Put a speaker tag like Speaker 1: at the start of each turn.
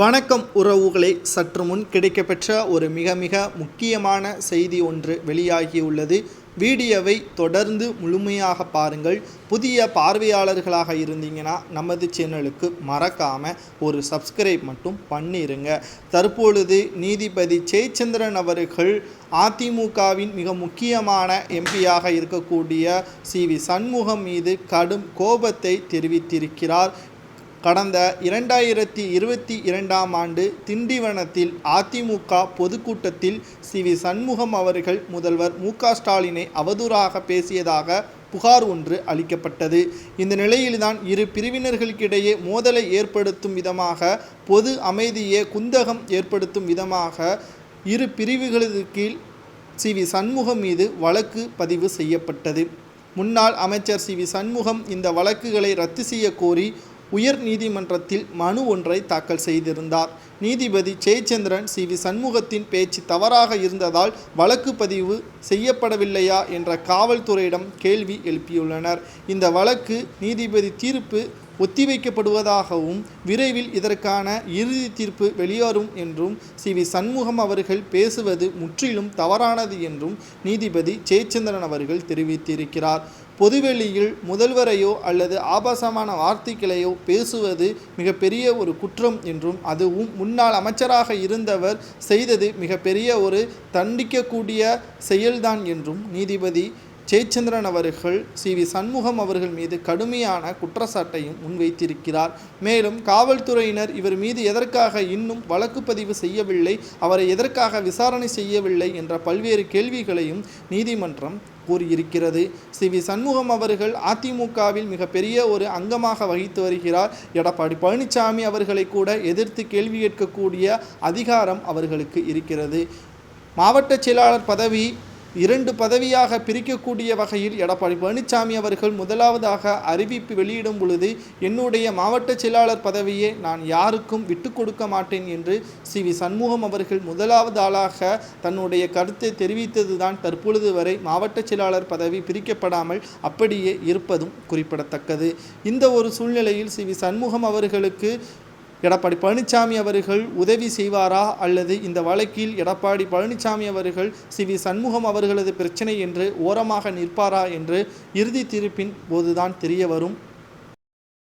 Speaker 1: வணக்கம் உறவுகளே. சற்று முன் கிடைக்கப்பெற்ற ஒரு மிக மிக முக்கியமான செய்தி ஒன்று வெளியாகியுள்ளது. வீடியோவை தொடர்ந்து முழுமையாக பாருங்கள். புதிய பார்வையாளர்களாக இருந்தீங்கன்னா நமது சேனலுக்கு மறக்காமல் ஒரு சப்ஸ்கிரைப் மட்டும் பண்ணிருங்க. தற்பொழுது நீதிபதி ஜெயச்சந்திரன் அவர்கள் அதிமுகவின் மிக முக்கியமான எம்பியாக இருக்கக்கூடிய சி வி சண்முகம் மீது கடும் கோபத்தை தெரிவித்திருக்கிறார். கடந்த இரண்டாயிரத்தி இருபத்தி இரண்டாம் ஆண்டு திண்டிவனத்தில் அதிமுக பொதுக்கூட்டத்தில் சி. வி. சண்முகம் அவர்கள் முதல்வர் மு. ஸ்டாலினை அவதூறாக பேசியதாக புகார் ஒன்று அளிக்கப்பட்டது. இந்த நிலையில்தான் இரு பிரிவினர்களுக்கிடையே மோதலை ஏற்படுத்தும் விதமாக பொது அமைதியே குந்தகம் ஏற்படுத்தும் விதமாக இரு பிரிவுகளது கீழ் சி. வி. சண்முகம் மீது வழக்கு பதிவு செய்யப்பட்டது. முன்னாள் அமைச்சர் சி. வி. சண்முகம் இந்த வழக்குகளை ரத்து செய்ய கோரி உயர் நீதிமன்றத்தில் மனு ஒன்றை தாக்கல் செய்திருந்தார். நீதிபதி ஜெயச்சந்திரன் சி. வி. சண்முகத்தின் பேச்சு தவறாக இருந்ததால் வழக்கு பதிவு செய்யப்படவில்லையா என்ற காவல்துறையிடம் கேள்வி எழுப்பியுள்ளனர். இந்த வழக்கு நீதிபதி தீர்ப்பு ஒத்திவைக்கப்படுவதாகவும் விரைவில் இதற்கான இறுதி தீர்ப்பு வெளியேறும் என்றும் சி. வி. சண்முகம் அவர்கள் பேசுவது முற்றிலும் தவறானது என்றும் நீதிபதி ஜெயச்சந்திரன் அவர்கள் தெரிவித்திருக்கிறார். பொதுவெளியில் முதல்வரையோ அல்லது ஆபாசமான வார்த்தைகளையோ பேசுவது மிகப்பெரிய ஒரு குற்றம் என்றும் அதுவும் முன்னாள் அமைச்சராக இருந்தவர் செய்தது மிகப்பெரிய ஒரு தண்டிக்கக்கூடிய செயல்தான் என்றும் நீதிபதி ஜெயச்சந்திரன் அவர்கள் சி. வி. சண்முகம் அவர்கள் மீது கடுமையான குற்றச்சாட்டையும் முன்வைத்திருக்கிறார். மேலும் காவல்துறையினர் இவர் மீது எதற்காக இன்னும் வழக்கு பதிவு செய்யவில்லை அவரை எதற்காக விசாரணை செய்யவில்லை என்ற பல்வேறு கேள்விகளையும் நீதிமன்றம் கூறியிருக்கிறது. சி. வி. சண்முகம் அவர்கள் அதிமுகவில் மிகப்பெரிய ஒரு அங்கமாக வகித்து வருகிறார். எடப்பாடி பழனிசாமி அவர்களை கூட எதிர்த்து கேள்வி கேட்கக்கூடிய அதிகாரம் அவர்களுக்கு இருக்கிறது. மாவட்ட செயலாளர் பதவி இரண்டு பதவியாக பிரிக்கக்கூடிய வகையில் எடப்பாடி பழனிசாமி அவர்கள் முதலாவதாக அறிவிப்பு வெளியிடும் பொழுது என்னுடைய மாவட்ட செயலாளர் பதவியை நான் யாருக்கும் விட்டு கொடுக்க மாட்டேன் என்று சி வி சண்முகம் அவர்கள் முதலாவது ஆளாக தன்னுடைய கருத்தை தெரிவித்ததுதான் தற்பொழுது வரை மாவட்ட செயலாளர் பதவி பிரிக்கப்படாமல் அப்படியே இருப்பதும் குறிப்பிடத்தக்கது. இந்த ஒரு சூழ்நிலையில் சி வி சண்முகம் அவர்களுக்கு எடப்பாடி பழனிசாமி அவர்கள் உதவி செய்வாரா? அல்லது இந்த வழக்கில் எடப்பாடி பழனிசாமி அவர்கள் சி. வி. சண்முகம் அவர்களது பிரச்சனை என்று ஓரமாக நிற்பாரா? என்று இறுதி தீர்ப்பின் போதுதான் தெரிய வரும்.